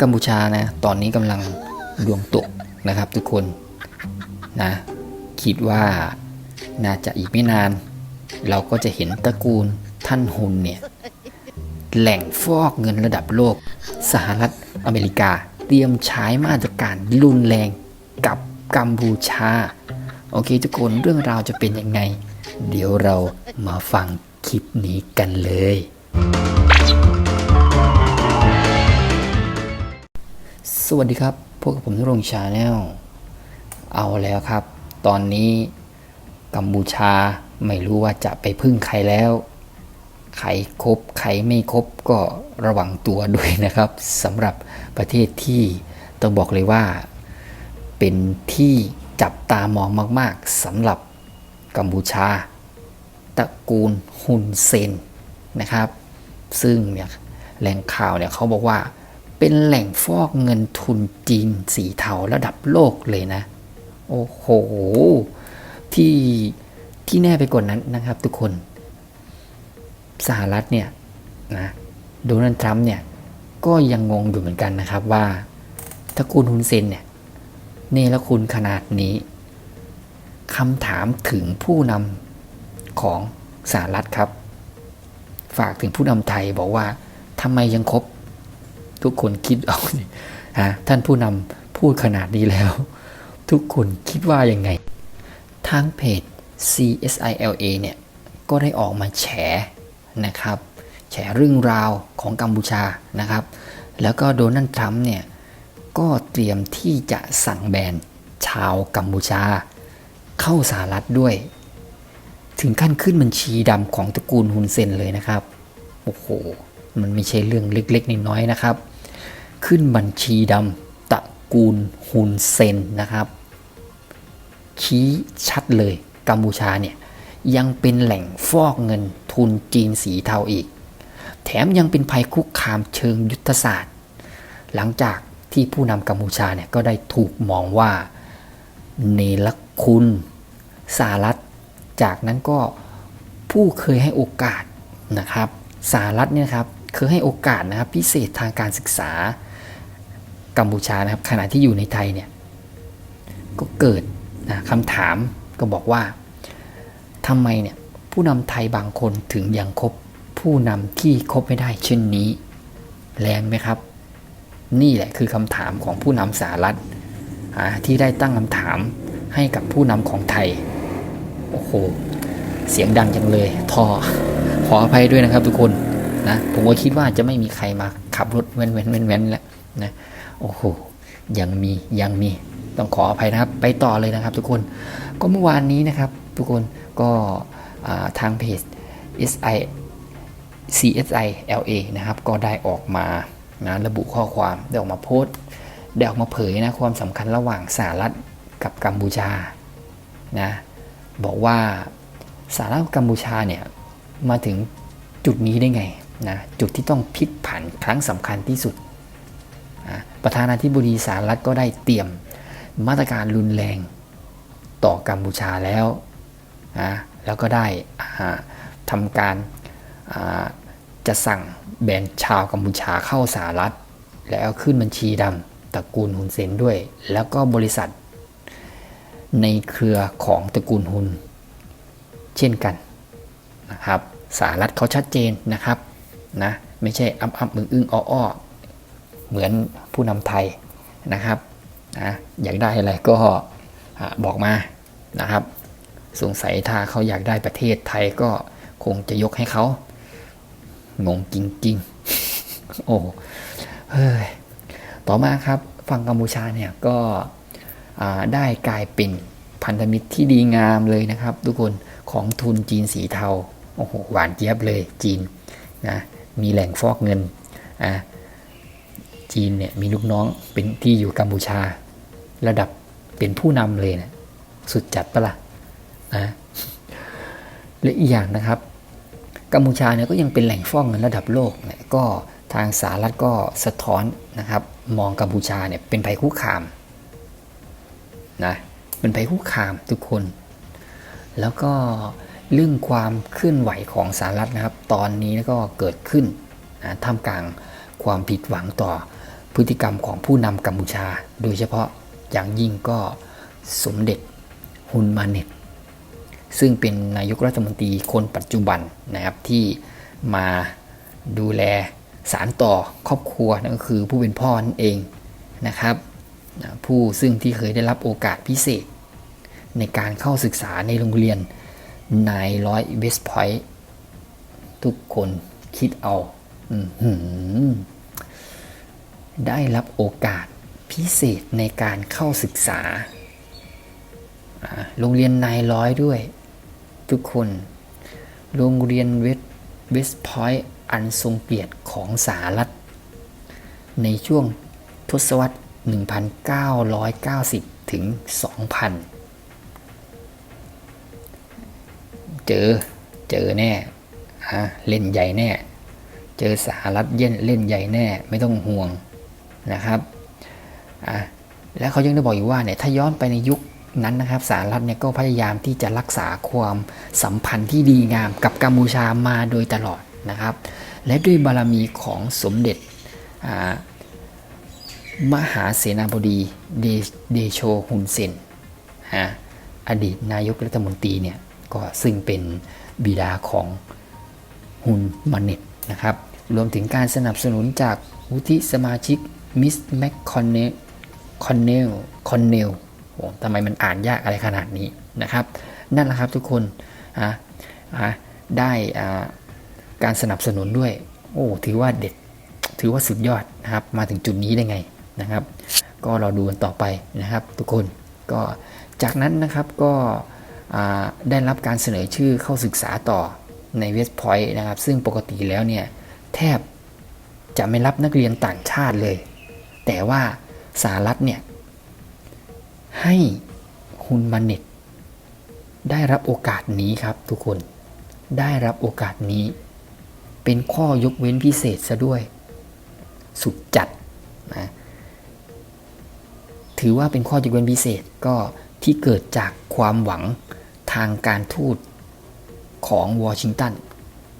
กัมพูชานะ ตอนนี้กำลังดวงตกนะครับทุกคนนะคิดว่าน่าจะอีกไม่นาน เราก็จะเห็นตระกูลท่านฮุนเนี่ยแหล่งฟอกเงินระดับโลก สหรัฐอเมริกา เตรียมใช้มาตรการรุนแรงกับกัมพูชา โอเคทุกคนเรื่องราวจะเป็นยังไง เดี๋ยวเรามาฟังคลิปนี้กันเลย สวัสดีครับ พวกบผมนรงชาแนล เอาแล้วครับ ตอนนี้กัมพูชาไม่รู้ว่าจะไปพึ่งใครแล้ว ใครครบใครไม่ครบก็ระวังตัวด้วยนะครับสำหรับประเทศที่ต้องบอกเลยว่า เป็นที่จับตามองมาก ๆสำหรับกัมพูชาตระกูลฮุนเซนนะครับ ซึ่งเนี่ยแหล่งข่าวเนี่ยเขาบอกว่า เป็นแหล่งฟอกเงินทุนจีนสีเทาระดับโลกเลยนะ โอ้โห ที่ที่แน่ไปกว่านั้นนะครับทุกคน สหรัฐเนี่ยนะโดนัลด์ทรัมป์เนี่ยก็ยังงงอยู่เหมือนกันนะครับว่าตระกูลฮุนเซนเนี่ยเนรคุณขนาดนี้คำถามถึงผู้นำของสหรัฐครับ ฝากถึงผู้นำไทยบอกว่าทำไมยังคบ ทุกคนคิดเอาสิฮะท่านผู้นำพูดขนาดนี้แล้ว ทุกคนคิดว่ายังไง ทางเพจ CSILA เนี่ย ก็ได้ออกมาแฉนะครับ แฉเรื่องราวของกัมพูชานะครับ แล้วก็โดนัลด์ทรัมป์เนี่ย ก็เตรียมที่จะสั่งแบนชาวกัมพูชา เข้าสหรัฐด้วย ถึงขั้นขึ้นบัญชีดำของตระกูลฮุนเซนเลยนะครับ โอ้โห มันไม่ใช่เรื่องเล็กๆน้อยๆนะครับ ขึ้นบัญชีดำตระกูลฮุนเซนนะครับ ชี้ชัดเลยกัมพูชาเนี่ยยังเป็นแหล่งฟอกเงินทุนจีนสีเทาอีก แถมยังเป็นภัยคุกคามเชิงยุทธศาสตร์ หลังจากที่ผู้นำกัมพูชาเนี่ยก็ได้ถูกมองว่าเนรคุณสหรัฐ จากนั้นก็ผู้เคยให้โอกาสนะครับสหรัฐเนี่ยครับเคยให้โอกาสนะครับพิเศษทางการศึกษา กัมพูชานะครับขณะที่อยู่ในไทยเนี่ยก็เกิดนะคำถามก็บอกว่าทำไมเนี่ยผู้นำไทยบางคนถึงยังคบผู้นำที่คบไม่ได้เช่นนี้ แรงไหมครับ นี่แหละคือคำถามของผู้นำสหรัฐที่ได้ตั้งคำถามให้กับผู้นำของไทย โอ้โห เสียงดังจังเลย ทอ ขออภัยด้วยนะครับทุกคนนะ ผมก็คิดว่าจะไม่มีใครมาขับรถเว้นเว้นเว้นเว้นแล้วนะ โอ้โหยังมียังมีต้องขออภัยนะครับ ไปต่อเลยนะครับ ทุกคนก็เมื่อวานนี้นะครับ ทุกคนก็ทางเพจ SI CSI LA นะครับ ก็ได้ออกมานะระบุข้อความได้ออกมาโพสต์ได้ออกมาเผยนะความสำคัญระหว่างสหรัฐกับกัมพูชานะบอกว่าสหรัฐกัมพูชาเนี่ยมาถึงจุดนี้ได้ไงนะจุดที่ต้องพลิกผันครั้งสำคัญที่สุด ประธานาธิบดีสหรัฐก็ได้เตรียมมาตรการรุนแรงต่อกัมพูชาแล้วนะแล้วก็ได้ทำการจะสั่งแบนชาวกัมพูชาเข้าสหรัฐ แล้วขึ้นบัญชีดำตระกูลฮุนเซนด้วย แล้วก็บริษัท ในเครือของตระกูลฮุนเช่นกันนะครับสหรัฐเขาชัดเจนนะครับนะไม่ใช่อับอับอึ้งอึ้งอ้ออ้อ เหมือนผู้นำไทยนะครับนะอยากได้อะไรก็บอกมานะครับ สงสัยถ้าเขาอยากได้ประเทศไทยก็คงจะยกให้เขางงจริงๆ โอ้เฮ้ยต่อมาครับฝั่งกัมพูชาเนี่ยก็ได้กลายเป็นพันธมิตรที่ดีงามเลยนะครับ ทุกคนของทุนจีนสีเทาโอ้โหหวานเจี๊ยบเลยจีนนะมีแหล่งฟอกเงินอะ จีนเนี่ยมีลูกน้องเป็นที่อยู่กัมพูชา ระดับเป็นผู้นำเลยนะสุดจัดปะละ่ะนะและอีกอย่างนะครับ กัมพูชาเนี่ยก็ยังเป็นแหล่งฟอกเงินระดับโลกเนี่ยก็ทางสหรัฐก็สะท้อนนะครับ มองกัมพูชาเนี่ยเป็นภัยคุกคามนะเป็นภัยคุกคามทุกคน แล้วก็เรื่องความเคลื่อนไหวของสหรัฐนะครับ ตอนนี้ก็เกิดขึ้นนะท่ามกลางความผิดหวังต่อ พฤติกรรมของผู้นำกัมพูชา โดยเฉพาะอย่างยิ่งก็สมเด็จฮุนมาเน็ตซึ่งเป็นนายกรัฐมนตรีคนปัจจุบันนะครับที่มาดูแลสารต่อครอบครัวนั่นก็คือผู้เป็นพ่อนั่นเองนะครับ ผู้ซึ่งที่เคยได้รับโอกาสพิเศษ ในการเข้าศึกษาในโรงเรียนนายร้อยเวสพอยต์ทุกคนคิดเอา อื้อหือ ได้รับโอกาสพิเศษในการเข้าศึกษา โรงเรียนนายร้อยด้วย ทุกคน โรงเรียนเวสเวสพอยต์อันทรงเกียรติของสหรัฐ ในช่วงทศวรรษ 1990 ถึง 2000 เจอ เจอแน่เล่นใหญ่แน่ เจอสหรัฐเย็นเล่นใหญ่แน่ไม่ต้องห่วง นะครับแล้วเขายังได้บอกอีกว่าเนี่ยถ้าย้อนไปในยุคนั้นนะครับสหรัฐเนี่ยก็พยายามที่จะรักษาความสัมพันธ์ที่ดีงามกับกัมพูชามาโดยตลอดนะครับ และด้วยบารมีของสมเด็จมหาเสนาบดีเดเดโชฮุนเซนฮะอดีตนายกรัฐมนตรีเนี่ยก็ซึ่งเป็นบิดาของฮุนมาเน็ตนะครับ รวมถึงการสนับสนุนจากวุฒิสมาชิก มิสแมคคอนเนลคอนเนลคอนเนลโอ้ทำไมมันอ่านยากอะไรขนาดนี้นะครับ นั่นแหละครับทุกคนอะอะได้อ่าการสนับสนุนด้วย โอ้ ถือว่าเด็ด ถือว่าสุดยอดนะครับ มาถึงจุดนี้ได้ไงนะครับ ก็เราดูกันต่อไปนะครับ ทุกคน ก็จากนั้นนะครับก็ได้รับการเสนอชื่อเข้าศึกษาต่อในเวสต์พอยต์นะครับ ซึ่งปกติแล้วเนี่ย แทบจะไม่รับนักเรียนต่างชาติเลย แต่ว่าสหรัฐเนี่ย ให้ฮุนมาเน็ตได้รับโอกาสนี้ครับทุกคนได้รับโอกาสนี้ เป็นข้อยกเว้นพิเศษซะด้วย สุดจัดนะถือว่าเป็นข้อยกเว้นพิเศษก็ที่เกิดจากความหวังทางการทูตของวอชิงตัน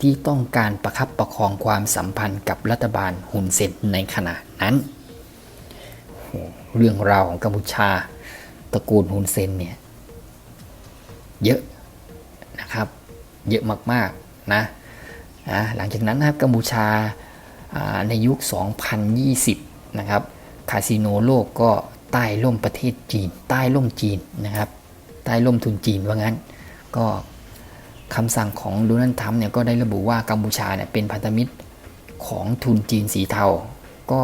ที่ต้องการประคับประคองความสัมพันธ์กับรัฐบาลฮุนเซนในขณะนั้น เรื่องราวของกัมพูชาตระกูลฮุนเซนเนี่ยเยอะนะครับเยอะมากๆนะหลังจากนั้นนะครับกัมพูชาในยุค 2020 นะครับคาสิโนโลกก็ใต้ร่มประเทศจีน ใต้ร่มจีนนะครับใต้ร่มทุนจีนว่างั้น ก็คำสั่งของโดนัลด์ทรัมป์เนี่ยก็ได้ระบุว่ากัมพูชาเนี่ยเป็นพันธมิตรของทุนจีนสีเทา ก็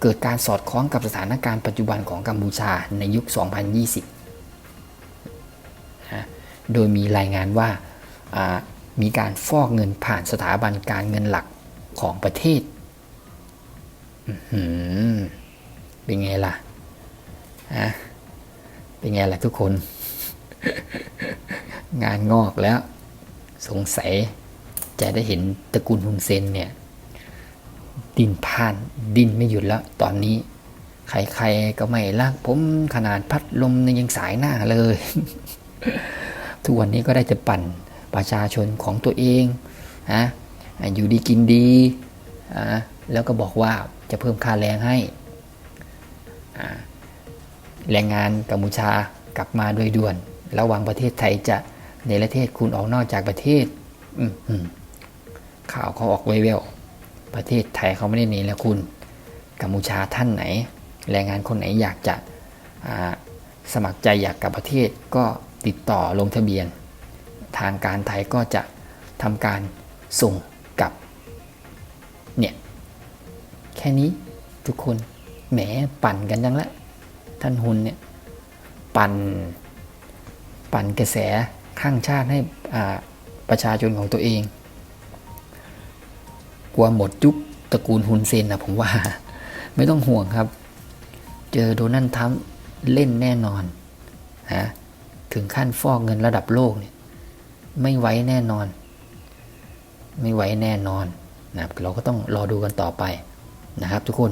เกิดการสอดคล้องกับสถานการณ์ปัจจุบันของกัมพูชาในยุค 2020นะโดยมีรายงานว่ามีการฟอกเงินผ่านสถาบันการเงินหลักของประเทศ เป็นไงล่ะฮะเป็นไงล่ะทุกคน งานงอกแล้ว สงสัยจะได้เห็นตระกูลฮุนเซนเนี่ย ดินผ่าน ดินไม่หยุดแล้วตอนนี้ ใครๆก็ไม่รักผมขนาดพัดลมในยังสายหน้าเลย ทุกวันนี้ก็ได้จะปั่นประชาชนของตัวเองนะอยู่ดีกินดีอะแล้วก็บอกว่าจะเพิ่มค่าแรงให้ แรงงานกัมพูชากลับมาโดยด่วน ระหว่างประเทศไทยจะในประเทศคุณออกนอกจากประเทศข่าวเขาออกไวเวล ประเทศไทยเขาไม่ได้หนีแล้วคุณกัมพูชาท่านไหน แรงงานคนไหนอยากจะสมัครใจอยากกลับประเทศก็ติดต่อลงทะเบียน ทางการไทยก็จะทำการส่งกลับเนี่ยแค่นี้ทุกคนแหมปั่นกันจังละ ท่านหุนเนี่ยปั่นปั่นกระแสข้างชาติให้ประชาชนของตัวเอง กลัวหมดยุคตระกูลฮุนเซนนะผมว่า ไม่ต้องห่วงครับ เจอโดนัลด์ทรัมป์เล่นแน่นอนนะถึงขั้นฟอกเงินระดับโลกเนี่ยไม่ไว้แน่นอน ไม่ไว้แน่นอนนะครับเราก็ต้องรอดูกันต่อไปนะครับ ทุกคน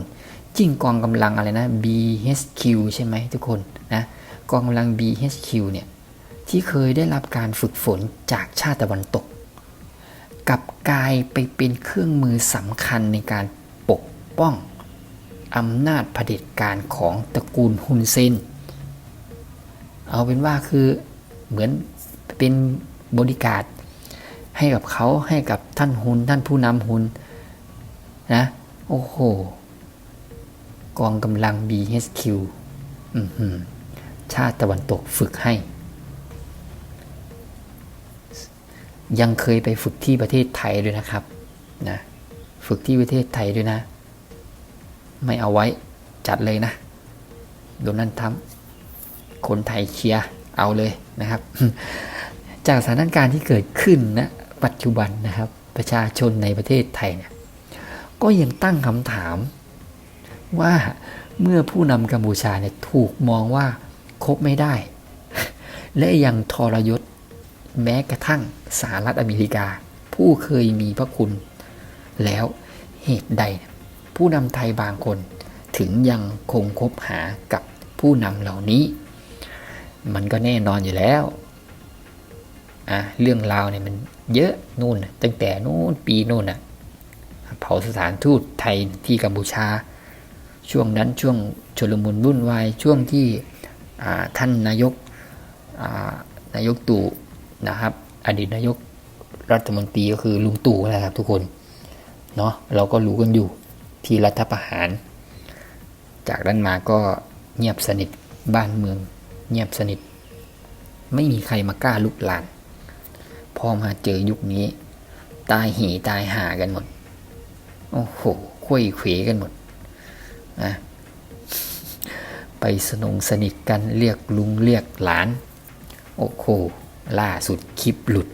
จิ้งกองกำลังอะไรนะ BHQ ใช่ไหมทุกคนนะกองกำลัง BHQ เนี่ยที่เคยได้รับการฝึกฝนจากชาติตะวันตก กับกลายไปเป็นเครื่องมือสำคัญในการปกป้องอำนาจเผด็จการของตระกูลฮุนเซน เอาเป็นว่าคือเหมือนเป็นบริการดให้กับเขาให้กับท่านฮุนท่านผู้นำฮุนนะโอ้โห กองกำลัง BHQ อือหือชาติตะวันตกฝึกให้ ยังเคยไปฝึกที่ประเทศไทยด้วยนะครับนะฝึกที่ประเทศไทยด้วยนะ ไม่เอาไว้จัดเลยนะโดนัลด์ทรัมป์คนไทยเชียร์เอาเลยนะครับ จากสถานการณ์ที่เกิดขึ้นนะปัจจุบันนะครับ ประชาชนในประเทศไทยเนี่ยก็ยังตั้งคำถาม ว่าเมื่อผู้นำกัมพูชาเนี่ยถูกมองว่าคบไม่ได้ และยังทรยศ แม้กระทั่งสหรัฐอเมริกา ผู้เคยมีพระคุณ แล้วเหตุใด ผู้นำไทยบางคน ถึงยังคงคบหากับผู้นำเหล่านี้ มันก็แน่นอนอยู่แล้วอะเรื่องราวเนี่ยมันเยอะนู่นตั้งแต่นู่นปีนู่นน่ะเผาสถานทูตไทยที่กัมพูชา ช่วงนั้นช่วงชลมุนวุ่นวายช่วงที่ท่านนายกนายกตู่ นะครับ อดีตนายกรัฐมนตรีก็คือลุงตู่นะครับทุกคนเนาะเราก็รู้กันอยู่ที่รัฐประหาร จากนั้นมาก็เงียบสนิทบ้านเมือง เงียบสนิท ไม่มีใครมากล้าลุกลาน พอมาเจอยุคนี้ ตายหีตายหากันหมด โอ้โหคุยเขวกันหมดนะไปสนงสนิทกันเรียกลุงเรียกหลาน โอ้โห ล่าสุดคลิปหลุด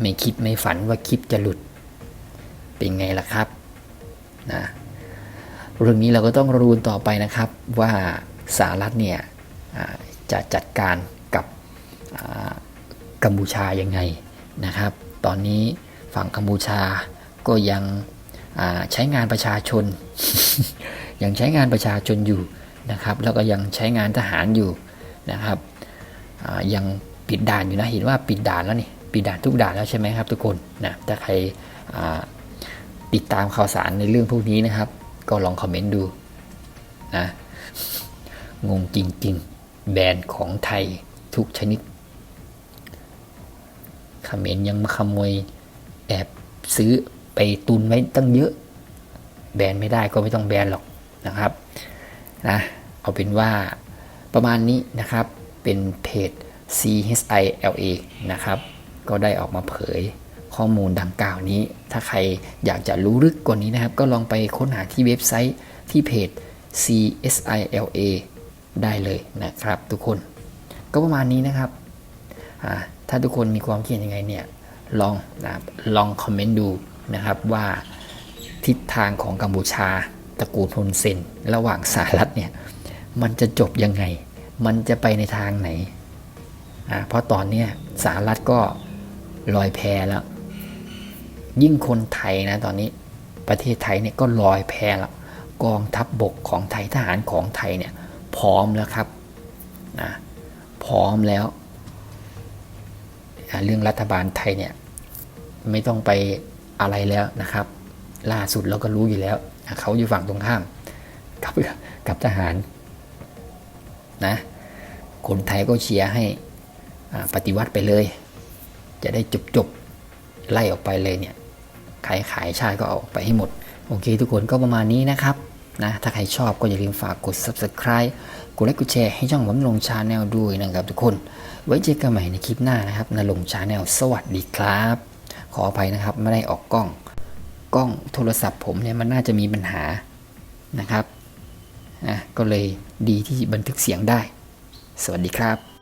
ไม่คิดไม่ฝันว่าคลิปจะหลุด เป็นไงล่ะครับนะเรื่องนี้เราก็ต้องรูนต่อไปนะครับว่าสหรัฐเนี่ยจะจัดการกับกัมพูชายังไงนะครับ ตอนนี้ฝั่งกัมพูชาก็ยังใช้งานประชาชน ยังใช้งานประชาชนอยู่นะครับ แล้วก็ยังใช้งานทหารอยู่นะครับ ยังปิดด่านอยู่นะเห็นว่าปิดด่านแล้วนี่ปิดด่านทุกด่านแล้วใช่ไหมครับ ทุกคนนะถ้าใครติดตามข่าวสารในเรื่องพวกนี้นะครับ ก็ลองคอมเมนต์ดูนะงงจริง ๆ แบรนด์ของไทยทุกชนิดเขมรยังมาขโมยแอบซื้อไปตุนไว้ตั้งเยอะ แบนไม่ได้ก็ไม่ต้องแบนหรอกนะครับนะเอาเป็นว่าประมาณนี้นะครับ เป็นเพจ CHILA นะครับ ก็ได้ออกมาเผยข้อมูลดังกล่าวนี้ ถ้าใครอยากจะรู้ลึกกว่านี้นะครับ ก็ลองไปค้นหาที่เว็บไซต์ที่เพจ CSILA ได้เลยนะครับ ทุกคน ก็ประมาณนี้นะครับ ถ้าทุกคนมีความคิดยังไงเนี่ย ลองนะครับลองคอมเมนต์ดูนะครับว่าทิศทางของกัมพูชาตระกูลฮุนเซน ระหว่างสหรัฐเนี่ย มันจะจบยังไง มันจะไปในทางไหนอ่าเพราะตอนนี้สหรัฐก็ลอยแพแล้ว ยิ่งคนไทยนะตอนนี้ประเทศไทยเนี่ยก็ลอยแพแล้วกองทัพบบกของไทยทหารของไทยเนี่ยพร้อมแล้วครับนะพร้อมแล้ว เรื่องรัฐบาลไทยเนี่ยไม่ต้องไปอะไรแล้วนะครับ ล่าสุดเราก็รู้อยู่แล้วเขาอยู่ฝั่งตรงข้ามกับกับทหาร นะคนไทยก็เชียร์ให้ปฏิวัติไปเลย จะได้จบจบไล่ออกไปเลยเนี่ยใครขายชาติก็อออกไปให้หมด โอเคทุกคนก็ประมาณนี้นะครับนะถ้าใครชอบก็อย่าลืมฝากกด subscribe กดไลค์กดแชร์ให้ช่องผมลงชาแนลด้วยนะครับทุกคน ไว้เจอกันใหม่ในคลิปหน้านะครับนลงชาแนลสวัสดีครับ ขออภัยนะครับไม่ได้ออกกล้อง กล้องโทรศัพท์ผมเนี่ยมันน่าจะมีปัญหานะครับ นะก็เลยดีที่บันทึกเสียงได้ สวัสดีครับ